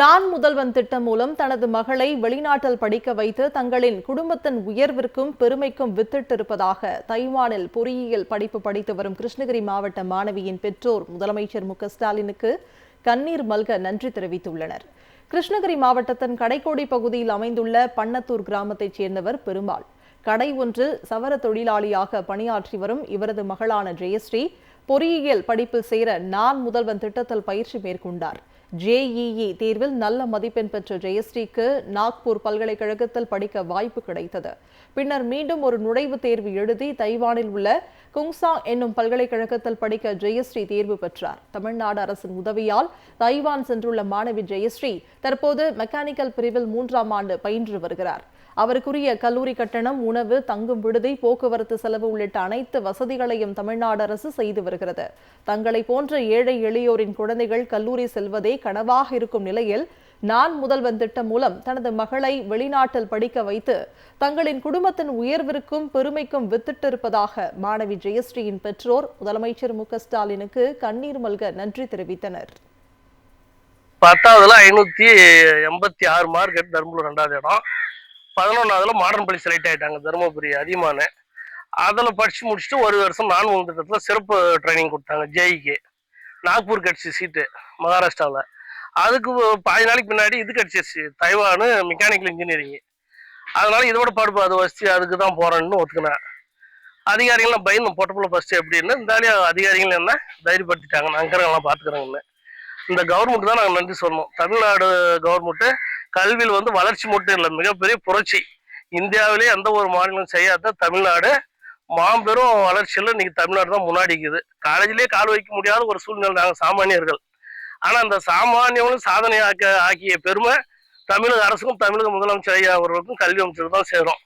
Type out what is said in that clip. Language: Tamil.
நான் முதல்வன் திட்டம் மூலம் தனது மகளை வெளிநாட்டில் படிக்க வைத்து தங்களின் குடும்பத்தின் உயர்விற்கும் பெருமைக்கும் வித்திட்டிருப்பதாக தைவானில் பொறியியல் படிப்பு படித்து வரும் கிருஷ்ணகிரி மாவட்ட மாணவியின் பெற்றோர் முதலமைச்சர் மு ஸ்டாலினுக்கு கண்ணீர் மல்க நன்றி தெரிவித்துள்ளனர். கிருஷ்ணகிரி மாவட்டத்தின் கடைக்கோடி பகுதியில் அமைந்துள்ள பன்னத்தூர் கிராமத்தைச் சேர்ந்தவர் பெருமாள். கடை ஒன்றில் சவர தொழிலாளியாக பணியாற்றி வரும் இவரது மகளான ஜெயஸ்ரீ பொறியியல் படிப்பில் சேர நான் முதல்வன் திட்டத்தில் பயிற்சி மேற்கொண்டார். ஜேஇஇ தேர்வில் நல்ல மதிப்பெண் பெற்ற ஜெயஸ்ரீக்கு நாக்பூர் பல்கலைக்கழகத்தில் படிக்க வாய்ப்பு கிடைத்தது. பின்னர் மீண்டும் ஒரு நுழைவுத் தேர்வு எழுதி தைவானில் உள்ள குங்சாங் என்னும் பல்கலைக்கழகத்தில் படிக்க ஜெயஸ்ரீ தேர்வு பெற்றார். தமிழ்நாடு அரசின் உதவியால் தைவான் சென்றுள்ள மாணவி ஜெயஸ்ரீ தற்போது மெக்கானிக்கல் பிரிவில் மூன்றாம் ஆண்டு பயின்று வருகிறார். அவருக்குரிய கல்லூரி கட்டணம் உணவு தங்கும் விடுதி போக்குவரத்து செலவு உள்ளிட்ட அனைத்து வசதிகளையும் தமிழ்நாடு அரசு செய்து வருகிறது. வருகிறது. தங்களை போன்ற ஏழை எளியோரின் குழந்தைகள் கல்லூரி செல்வதே கனவாக இருக்கும் நிலையில் நான் முதல்வன் திட்டம் மூலம் தனது மகளை வெளிநாட்டில் படிக்க வைத்து தங்களின் குடும்பத்தின் உயர்விற்கும் பெருமைக்கும் வித்திட்டிருப்பதாக மாணவி ஜெயஸ்ரீயின் பெற்றோர் முதலமைச்சர் மு. ஸ்டாலினுக்கு கண்ணீர் மல்க நன்றி தெரிவித்தனர். பத்தாவதுல ஐநூத்தி எண்பத்தி ஆறு மார்க் எடுத்து ரெண்டாவது இடம். பதினொன்னாவதுல மாடர்ன் பள்ளி செலக்ட் ஆயிட்டாங்க. தருமபுரி அதிகமான அதில் படித்து முடிச்சுட்டு ஒரு வருஷம் ராணுவ திட்டத்தில் சிறப்பு ட்ரைனிங் கொடுத்தாங்க ஜேஇக்கு நாக்பூர் கட்சி சீட்டு மகாராஷ்டிராவில் அதுக்கு பாதி நாளைக்கு பின்னாடி இது கடிச்சிருச்சு தைவானு மெக்கானிக்கல் இன்ஜினியரிங் அதனால இதோட படிப்பு அது வசதி அதுக்கு தான் போகிறேன்னு ஒத்துக்கினேன். அதிகாரிகள்லாம் பயந்து பொட்டப்புல ஃபஸ்ட்டு எப்படின்னு இருந்தாலும் அதிகாரிகள் என்ன தைரியப்படுத்திட்டாங்க நாங்கிறவங்களாம் பார்த்துக்கிறேங்கன்னு இந்த கவர்மெண்ட் தான் நாங்கள் நன்றி சொல்லணும். தமிழ்நாடு கவர்மெண்ட்டு கல்வியில் வந்து வளர்ச்சி மட்டும் இல்லை மிகப்பெரிய புரட்சி. இந்தியாவிலே எந்த ஒரு மாநிலம் செய்யாத தமிழ்நாடு மாபெரும் வளர்ச்சியில் இன்னைக்கு தமிழ்நாடு தான் முன்னாடி இருக்குது காலேஜ்லேயே கால் வைக்க முடியாத ஒரு சூழ்நிலை நாங்கள் சாமானியர்கள். ஆனால் அந்த சாமானியங்களும் சாதனை ஆக்க ஆக்கிய பெருமை தமிழக அரசுக்கும் தமிழக முதலமைச்சர் ஐயா அவர்களுக்கும் கல்வி அமைச்சருக்கு தான் சேரும்.